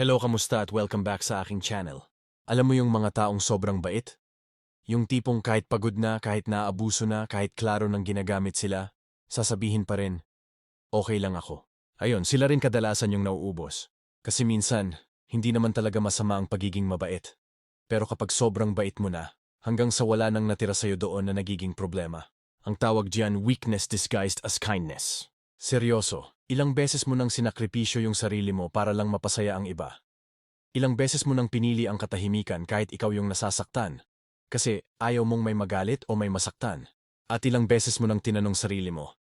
Hello, kamusta at welcome back sa aking channel. Alam mo yung mga taong sobrang bait? Yung tipong kahit pagod na, kahit naabuso na, kahit klaro ng ginagamit sila, sasabihin pa rin, okay lang ako. Ayun, sila rin kadalasan yung nauubos. Kasi minsan, hindi naman talaga masama ang pagiging mabait. Pero kapag sobrang bait mo na, hanggang sa wala nang natira sa'yo doon na nagiging problema. Ang tawag diyan weakness disguised as kindness. Seryoso, ilang beses mo nang sinakripisyo yung sarili mo para lang mapasaya ang iba. Ilang beses mo nang pinili ang katahimikan kahit ikaw yung nasasaktan. Kasi ayaw mong may magalit o may masaktan. At ilang beses mo nang tinanong sarili mo,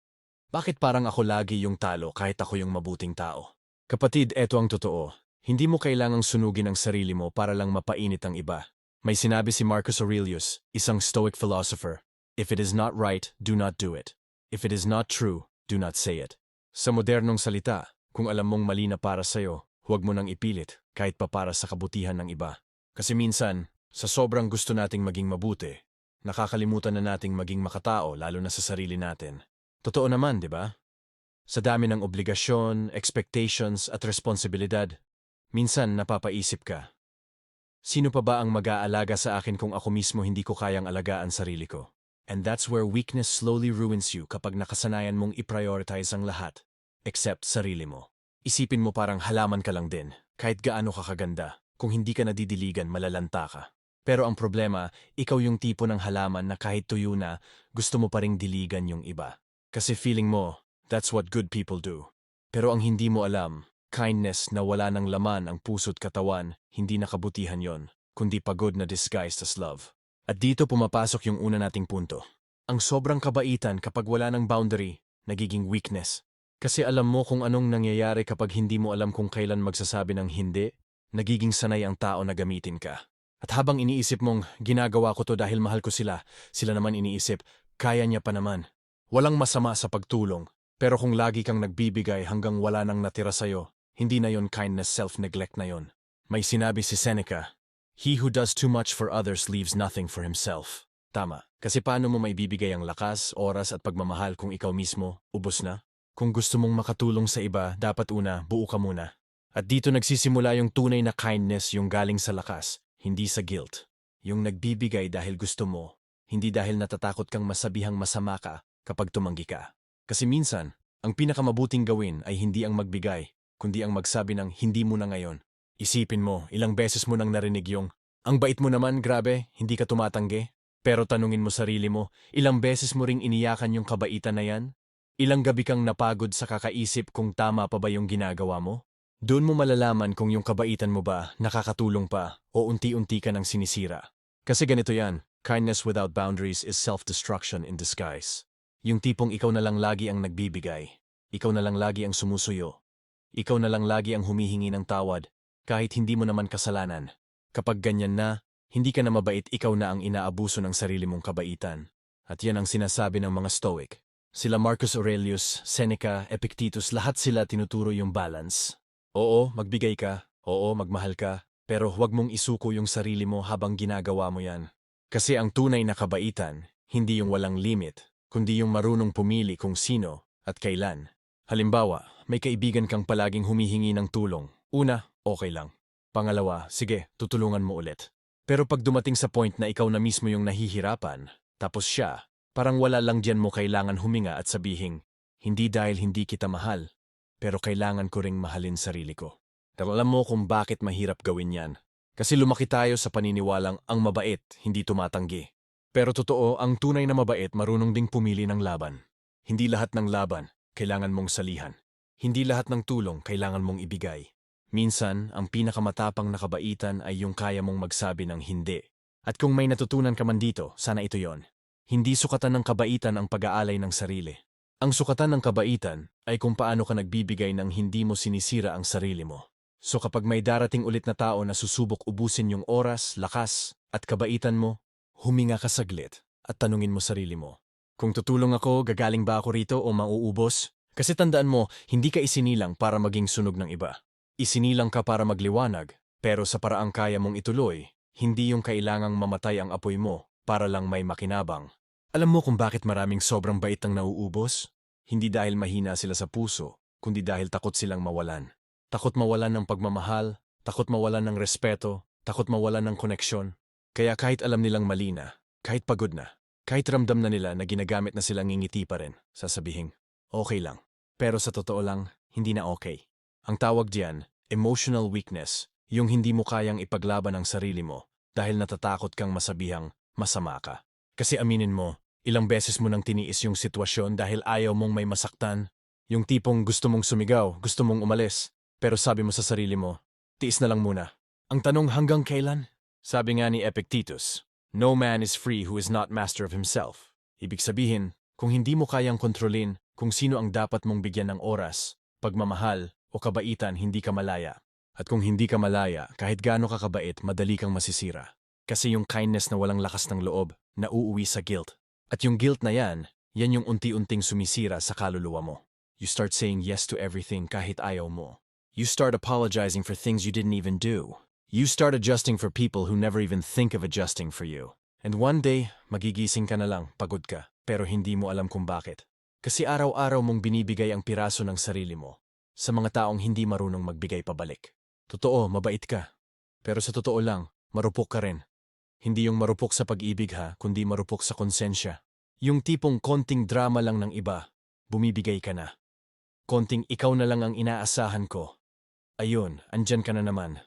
bakit parang ako lagi yung talo kahit ako yung mabuting tao? Kapatid, eto ang totoo. Hindi mo kailangang sunugin ang sarili mo para lang mapainit ang iba. May sinabi si Marcus Aurelius, isang Stoic philosopher, If it is not right, do not do it. If it is not true, do not say it. Sa modernong salita, kung alam mong mali na para sa'yo, huwag mo nang ipilit kahit pa para sa kabutihan ng iba. Kasi minsan, sa sobrang gusto nating maging mabuti, nakakalimutan na nating maging makatao lalo na sa sarili natin. Totoo naman, di ba? Sa dami ng obligasyon, expectations at responsibilidad, minsan napapaisip ka, Sino pa ba ang mag-aalaga sa akin kung ako mismo hindi ko kayang alagaan sarili ko? And that's where weakness slowly ruins you kapag nakasanayan mong i-prioritize ang lahat, except sarili mo. Isipin mo parang halaman ka lang din, kahit gaano ka kaganda. Kung hindi ka nadidiligan, malalanta ka. Pero ang problema, ikaw yung tipo ng halaman na kahit tuyo na, gusto mo pa ring diligan yung iba. Kasi feeling mo, that's what good people do. Pero ang hindi mo alam, kindness na wala ng laman ang puso't katawan, hindi nakabutihan yon, kundi pagod na disguised as love. At dito pumapasok yung una nating punto. Ang sobrang kabaitan kapag wala ng boundary, nagiging weakness. Kasi alam mo kung anong nangyayari kapag hindi mo alam kung kailan magsasabi ng hindi, nagiging sanay ang tao na gamitin ka. At habang iniisip mong, ginagawa ko to dahil mahal ko sila, sila naman iniisip, kaya niya pa naman. Walang masama sa pagtulong, pero kung lagi kang nagbibigay hanggang wala nang natira sa'yo, hindi na yon kindness self-neglect na yon. May sinabi si Seneca, He who does too much for others leaves nothing for himself. Tama. Kasi paano mo may bibigay ang lakas, oras at pagmamahal kung ikaw mismo, ubos na? Kung gusto mong makatulong sa iba, dapat una, buo ka muna. At dito nagsisimula yung tunay na kindness yung galing sa lakas, hindi sa guilt. Yung nagbibigay dahil gusto mo, hindi dahil natatakot kang masabihang masama ka kapag tumanggi ka. Kasi minsan, ang pinakamabuting gawin ay hindi ang magbigay, kundi ang magsabi ng hindi mo na ngayon. Isipin mo, ilang beses mo nang narinig yung, ang bait mo naman, grabe, hindi ka tumatanggi. Pero tanungin mo sarili mo, ilang beses mo ring iniyakan yung kabaitan na yan? Ilang gabi kang napagod sa kakaisip kung tama pa ba yung ginagawa mo? Doon mo malalaman kung yung kabaitan mo ba nakakatulong pa o unti-unti ka nang sinisira. Kasi ganito yan, kindness without boundaries is self-destruction in disguise. Yung tipong ikaw na lang lagi ang nagbibigay, ikaw na lang lagi ang sumusuyo, ikaw na lang lagi ang humihingi ng tawad, kahit hindi mo naman kasalanan. Kapag ganyan na, hindi ka na mabait ikaw na ang inaabuso ng sarili mong kabaitan. At yan ang sinasabi ng mga Stoic. Sila Marcus Aurelius, Seneca, Epictetus, lahat sila tinuturo yung balance. Oo, magbigay ka. Oo, magmahal ka. Pero huwag mong isuko yung sarili mo habang ginagawa mo yan. Kasi ang tunay na kabaitan, hindi yung walang limit, kundi yung marunong pumili kung sino at kailan. Halimbawa, may kaibigan kang palaging humihingi ng tulong. Una, okay lang. Pangalawa, sige, tutulungan mo ulit. Pero pag dumating sa point na ikaw na mismo yung nahihirapan, tapos siya, parang wala lang diyan mo kailangan huminga at sabihing, hindi dahil hindi kita mahal, pero kailangan ko ring mahalin sarili ko. Pero alam mo kung bakit mahirap gawin yan. Kasi lumaki tayo sa paniniwalang ang mabait, hindi tumatanggi. Pero totoo, ang tunay na mabait marunong ding pumili ng laban. Hindi lahat ng laban, kailangan mong salihan. Hindi lahat ng tulong, kailangan mong ibigay. Minsan, ang pinakamatapang na kabaitan ay yung kaya mong magsabi ng hindi. At kung may natutunan ka man dito, sana ito yon. Hindi sukatan ng kabaitan ang pag-aalay ng sarili. Ang sukatan ng kabaitan ay kung paano ka nagbibigay ng hindi mo sinisira ang sarili mo. So kapag may darating ulit na tao na susubok ubusin yung oras, lakas, at kabaitan mo, huminga ka saglit at tanungin mo sarili mo. Kung tutulong ako, gagaling ba ako rito o mauubos? Kasi tandaan mo, hindi ka isinilang para maging sunog ng iba. Isinilang ka para magliwanag, pero sa paraang kaya mong ituloy, hindi yung kailangang mamatay ang apoy mo para lang may makinabang. Alam mo kung bakit maraming sobrang bait ang nauubos? Hindi dahil mahina sila sa puso, kundi dahil takot silang mawalan. Takot mawalan ng pagmamahal, takot mawalan ng respeto, takot mawalan ng koneksyon. Kaya kahit alam nilang mali na, kahit pagod na, kahit ramdam na nila na ginagamit na silang ngingiti pa rin, sasabihin, okay lang. Pero sa totoo lang, hindi na okay. Ang tawag diyan, emotional weakness, yung hindi mo kayang ipaglaban ang sarili mo dahil natatakot kang masabihang masama ka. Kasi aminin mo, ilang beses mo nang tiniis yung sitwasyon dahil ayaw mong may masaktan. Yung tipong gusto mong sumigaw, gusto mong umalis, pero sabi mo sa sarili mo, tiis na lang muna. Ang tanong hanggang kailan? Sabi nga ni Epictetus, No man is free who is not master of himself. Ibig sabihin, kung hindi mo kayang kontrolin kung sino ang dapat mong bigyan ng oras, pagmamahal, o kabaitan, hindi ka malaya. At kung hindi ka malaya, kahit gaano ka kabait, madali kang masisira. Kasi yung kindness na walang lakas ng loob, nauuwi sa guilt. At yung guilt na yan, yan yung unti-unting sumisira sa kaluluwa mo. You start saying yes to everything kahit ayaw mo. You start apologizing for things you didn't even do. You start adjusting for people who never even think of adjusting for you. And one day, magigising ka na lang, pagod ka, pero hindi mo alam kung bakit. Kasi araw-araw mong binibigay ang piraso ng sarili mo sa mga taong hindi marunong magbigay pabalik. Totoo, mabait ka. Pero sa totoo lang, marupok ka rin. Hindi yung marupok sa pag-ibig ha, kundi marupok sa konsensya. Yung tipong konting drama lang ng iba, bumibigay ka na. Konting ikaw na lang ang inaasahan ko. Ayun, andyan ka na naman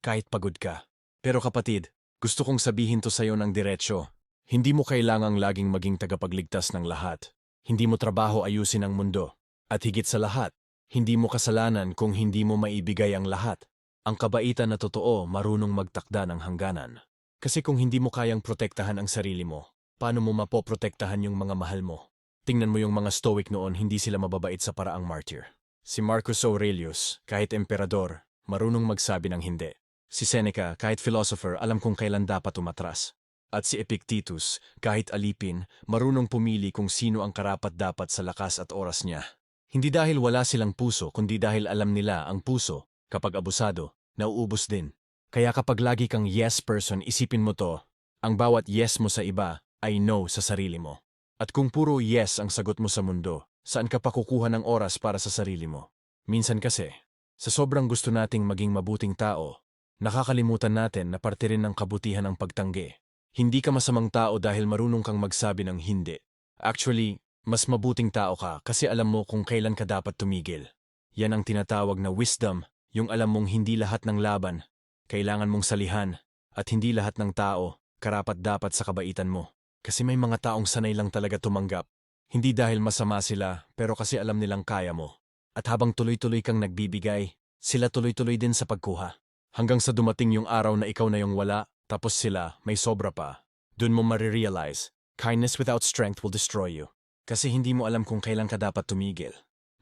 kahit pagod ka. Pero kapatid, gusto kong sabihin to sa'yo ng diretsyo. Hindi mo kailangang laging maging tagapagligtas ng lahat. Hindi mo trabaho ayusin ang mundo. At higit sa lahat, hindi mo kasalanan kung hindi mo maibigay ang lahat. Ang kabaitan na totoo marunong magtakda ng hangganan. Kasi kung hindi mo kayang protektahan ang sarili mo, paano mo mapoprotektahan yung mga mahal mo? Tingnan mo yung mga stoic noon, hindi sila mababait sa paraang martyr. Si Marcus Aurelius, kahit emperador, marunong magsabi ng hindi. Si Seneca, kahit philosopher, alam kung kailan dapat umatras. At si Epictetus, kahit alipin, marunong pumili kung sino ang karapat-dapat sa lakas at oras niya. Hindi dahil wala silang puso, kundi dahil alam nila ang puso, kapag abusado, nauubos din. Kaya kapag lagi kang yes person, isipin mo to, ang bawat yes mo sa iba ay no sa sarili mo. At kung puro yes ang sagot mo sa mundo, saan ka pa kukuha ng oras para sa sarili mo? Minsan kasi, sa sobrang gusto nating maging mabuting tao, Nakakalimutan natin na parte rin ng kabutihan ang pagtanggi. Hindi ka masamang tao dahil marunong kang magsabi ng hindi. Actually, mas mabuting tao ka kasi alam mo kung kailan ka dapat tumigil. Yan ang tinatawag na wisdom, yung alam mong hindi lahat ng laban, kailangan mong salihan, at hindi lahat ng tao, karapat dapat sa kabaitan mo. Kasi may mga taong sanay lang talaga tumanggap. Hindi dahil masama sila, pero kasi alam nilang kaya mo. At habang tuloy-tuloy kang nagbibigay, sila tuloy-tuloy din sa pagkuha. Hanggang sa dumating yung araw na ikaw na yung wala, tapos sila, may sobra pa. Doon mo marirealize, kindness without strength will destroy you. Kasi hindi mo alam kung kailan ka dapat tumigil.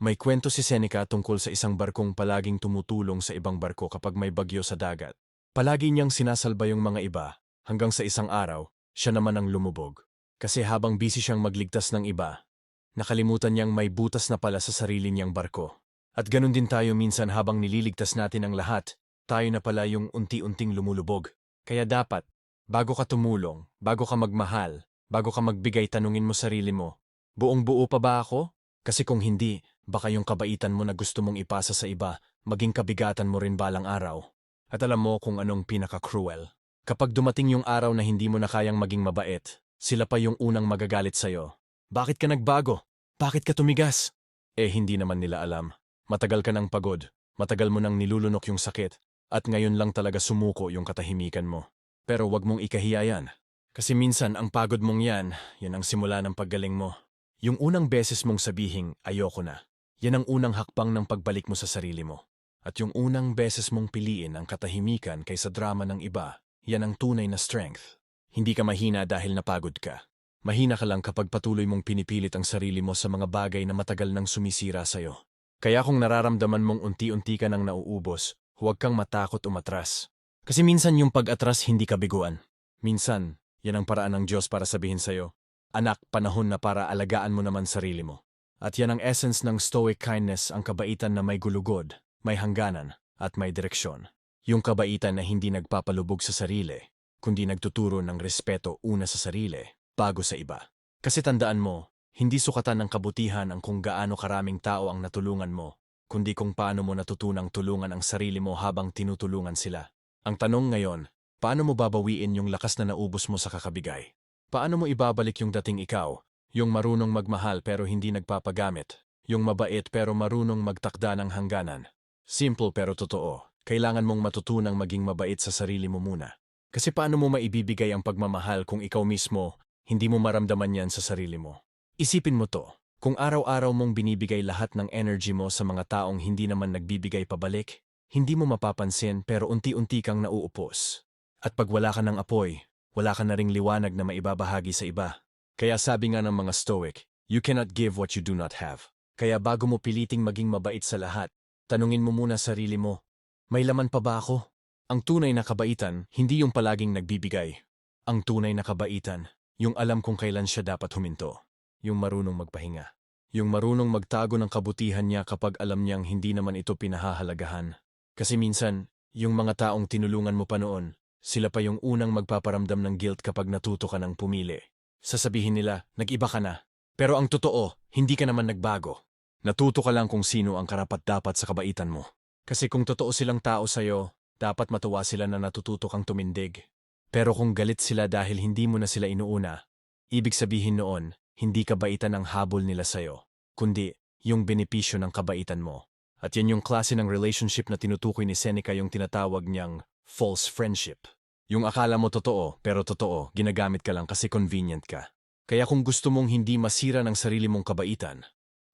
May kwento si Seneca tungkol sa isang barkong palaging tumutulong sa ibang barko kapag may bagyo sa dagat. Palagi niyang sinasalba yung mga iba, hanggang sa isang araw, siya naman ang lumubog. Kasi habang busy siyang magligtas ng iba, nakalimutan niyang may butas na pala sa sarili niyang barko. At ganun din tayo minsan habang nililigtas natin ang lahat, tayo na pala yung unti-unting lumulubog. Kaya dapat, bago ka tumulong, bago ka magmahal, bago ka magbigay tanungin mo sarili mo, buong buo pa ba ako? Kasi kung hindi, baka yung kabaitan mo na gusto mong ipasa sa iba, maging kabigatan mo rin balang araw. At alam mo kung anong pinaka-cruel. Kapag dumating yung araw na hindi mo na kayang maging mabait, sila pa yung unang magagalit sa'yo. Bakit ka nagbago? Bakit ka tumigas? Eh hindi naman nila alam. Matagal ka nang pagod, matagal mo nang nilulunok yung sakit, at ngayon lang talaga sumuko yung katahimikan mo. Pero wag mong ikahiya yan. Kasi minsan ang pagod mong yan, yan ang simula ng paggaling mo. Yung unang beses mong sabihing, ayoko na. Yan ang unang hakbang ng pagbalik mo sa sarili mo. At yung unang beses mong piliin ang katahimikan kaysa drama ng iba, yan ang tunay na strength. Hindi ka mahina dahil napagod ka. Mahina ka lang kapag patuloy mong pinipilit ang sarili mo sa mga bagay na matagal nang sumisira sa'yo. Kaya kung nararamdaman mong unti-unti ka nang nauubos, huwag kang matakot umatras. Kasi minsan yung pag-atras hindi kabiguan. Minsan, yan ang paraan ng Diyos para sabihin sa'yo, Anak, panahon na para alagaan mo naman sarili mo. At yan ang essence ng stoic kindness, ang kabaitan na may gulugod, may hangganan, at may direksyon. Yung kabaitan na hindi nagpapalubog sa sarili, kundi nagtuturo ng respeto una sa sarili, bago sa iba. Kasi tandaan mo, hindi sukatan ng kabutihan ang kung gaano karaming tao ang natulungan mo, kundi kung paano mo natutunang tulungan ang sarili mo habang tinutulungan sila. Ang tanong ngayon, paano mo babawiin yung lakas na naubos mo sa kakabigay? Paano mo ibabalik yung dating ikaw, yung marunong magmahal pero hindi nagpapagamit, yung mabait pero marunong magtakda ng hangganan? Simple pero totoo, kailangan mong matutunang maging mabait sa sarili mo muna. Kasi paano mo maibibigay ang pagmamahal kung ikaw mismo, hindi mo maramdaman yan sa sarili mo? Isipin mo to, kung araw-araw mong binibigay lahat ng energy mo sa mga taong hindi naman nagbibigay pabalik, hindi mo mapapansin pero unti-unti kang nauupos. At pag wala ka ng apoy, wala ka na ring liwanag na maibabahagi sa iba. Kaya sabi nga ng mga Stoic, you cannot give what you do not have. Kaya bago mo piliting maging mabait sa lahat, tanungin mo muna sarili mo, may laman pa ba ako? Ang tunay na kabaitan, hindi yung palaging nagbibigay. Ang tunay na kabaitan, yung alam kung kailan siya dapat huminto yung marunong magpahinga. Yung marunong magtago ng kabutihan niya kapag alam niyang hindi naman ito pinahahalagahan. Kasi minsan, yung mga taong tinulungan mo pa noon, sila pa yung unang magpaparamdam ng guilt kapag natuto ka ng pumili. Sasabihin nila, nag-iba ka na. Pero ang totoo, hindi ka naman nagbago. Natuto ka lang kung sino ang karapat-dapat sa kabaitan mo. Kasi kung totoo silang tao sa'yo, dapat matuwa sila na natututo kang tumindig. Pero kung galit sila dahil hindi mo na sila inuuna, ibig sabihin noon, hindi kabaitan ang habol nila sa'yo, kundi yung benepisyo ng kabaitan mo. At yan yung klase ng relationship na tinutukoy ni Seneca yung tinatawag niyang false friendship. Yung akala mo totoo, pero totoo, ginagamit ka lang kasi convenient ka. Kaya kung gusto mong hindi masira ng sarili mong kabaitan,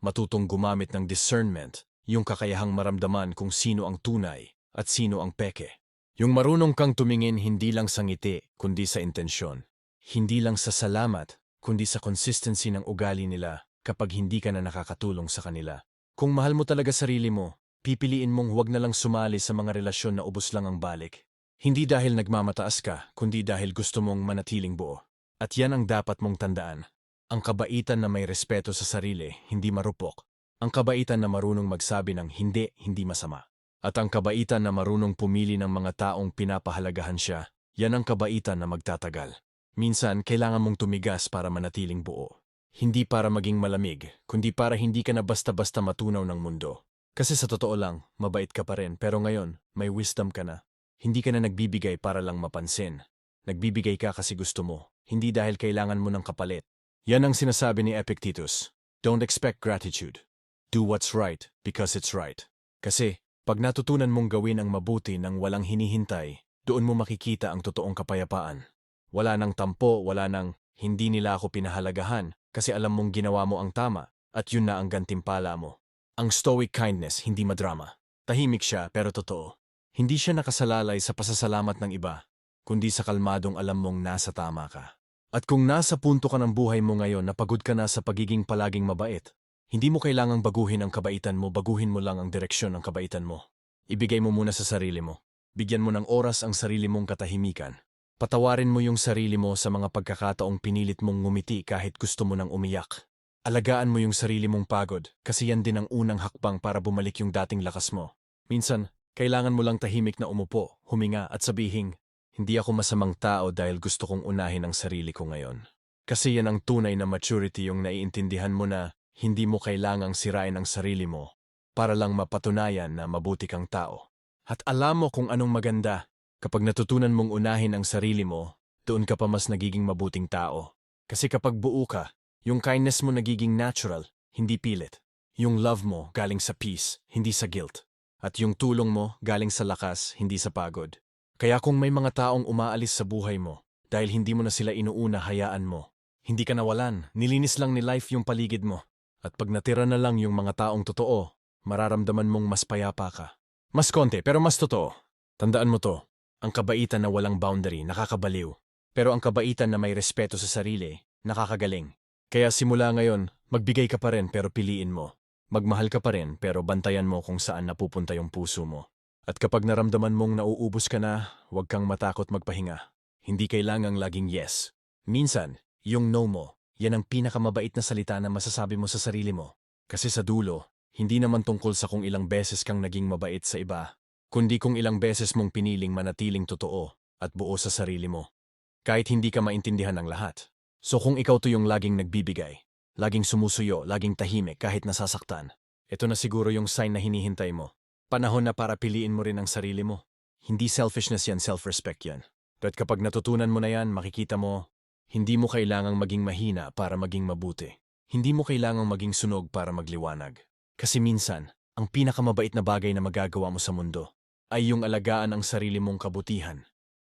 matutong gumamit ng discernment, yung kakayahang maramdaman kung sino ang tunay at sino ang peke. Yung marunong kang tumingin hindi lang sa ngiti, kundi sa intensyon. Hindi lang sa salamat, kundi sa consistency ng ugali nila kapag hindi ka na nakakatulong sa kanila. Kung mahal mo talaga sarili mo, pipiliin mong huwag na lang sumali sa mga relasyon na ubos lang ang balik. Hindi dahil nagmamataas ka, kundi dahil gusto mong manatiling buo. At yan ang dapat mong tandaan. Ang kabaitan na may respeto sa sarili, hindi marupok. Ang kabaitan na marunong magsabi ng hindi, hindi masama. At ang kabaitan na marunong pumili ng mga taong pinapahalagahan siya, yan ang kabaitan na magtatagal. Minsan, kailangan mong tumigas para manatiling buo. Hindi para maging malamig, kundi para hindi ka na basta-basta matunaw ng mundo. Kasi sa totoo lang, mabait ka pa rin, pero ngayon, may wisdom ka na. Hindi ka na nagbibigay para lang mapansin. Nagbibigay ka kasi gusto mo, hindi dahil kailangan mo ng kapalit. Yan ang sinasabi ni Epictetus. Don't expect gratitude. Do what's right because it's right. Kasi, pag natutunan mong gawin ang mabuti ng walang hinihintay, doon mo makikita ang totoong kapayapaan. Wala nang tampo, wala nang hindi nila ako pinahalagahan kasi alam mong ginawa mo ang tama at yun na ang gantimpala mo. Ang stoic kindness, hindi madrama. Tahimik siya pero totoo. Hindi siya nakasalalay sa pasasalamat ng iba, kundi sa kalmadong alam mong nasa tama ka. At kung nasa punto ka ng buhay mo ngayon na pagod ka na sa pagiging palaging mabait, hindi mo kailangang baguhin ang kabaitan mo, baguhin mo lang ang direksyon ng kabaitan mo. Ibigay mo muna sa sarili mo. Bigyan mo ng oras ang sarili mong katahimikan. Patawarin mo yung sarili mo sa mga pagkakataong pinilit mong ngumiti kahit gusto mo nang umiyak. Alagaan mo yung sarili mong pagod kasi yan din ang unang hakbang para bumalik yung dating lakas mo. Minsan, kailangan mo lang tahimik na umupo, huminga at sabihing, hindi ako masamang tao dahil gusto kong unahin ang sarili ko ngayon. Kasi yan ang tunay na maturity yung naiintindihan mo na hindi mo kailangang sirain ang sarili mo para lang mapatunayan na mabuti kang tao. At alam mo kung anong maganda Kapag natutunan mong unahin ang sarili mo, doon ka pa mas nagiging mabuting tao. Kasi kapag buo ka, yung kindness mo nagiging natural, hindi pilit. Yung love mo galing sa peace, hindi sa guilt. At yung tulong mo galing sa lakas, hindi sa pagod. Kaya kung may mga taong umaalis sa buhay mo, dahil hindi mo na sila inuuna, hayaan mo. Hindi ka nawalan, nilinis lang ni life yung paligid mo. At pag natira na lang yung mga taong totoo, mararamdaman mong mas payapa ka. Mas konti, pero mas totoo. Tandaan mo to, ang kabaitan na walang boundary, nakakabaliw. Pero ang kabaitan na may respeto sa sarili, nakakagaling. Kaya simula ngayon, magbigay ka pa rin pero piliin mo. Magmahal ka pa rin pero bantayan mo kung saan napupunta yung puso mo. At kapag naramdaman mong nauubos ka na, huwag kang matakot magpahinga. Hindi kailangang laging yes. Minsan, yung no mo, yan ang pinakamabait na salita na masasabi mo sa sarili mo. Kasi sa dulo, hindi naman tungkol sa kung ilang beses kang naging mabait sa iba, kundi kung ilang beses mong piniling manatiling totoo at buo sa sarili mo. Kahit hindi ka maintindihan ng lahat. So kung ikaw to yung laging nagbibigay, laging sumusuyo, laging tahimik kahit nasasaktan, Ito na siguro yung sign na hinihintay mo. Panahon na para piliin mo rin ang sarili mo. Hindi selfishness yan, self-respect yan. At kapag natutunan mo na yan, makikita mo, hindi mo kailangang maging mahina para maging mabuti. Hindi mo kailangang maging sunog para magliwanag. Kasi minsan, ang pinakamabait na bagay na magagawa mo sa mundo ay yung alagaan ang sarili mong kabutihan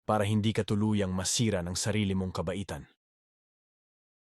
para hindi ka tuluyang masira ng sarili mong kabaitan.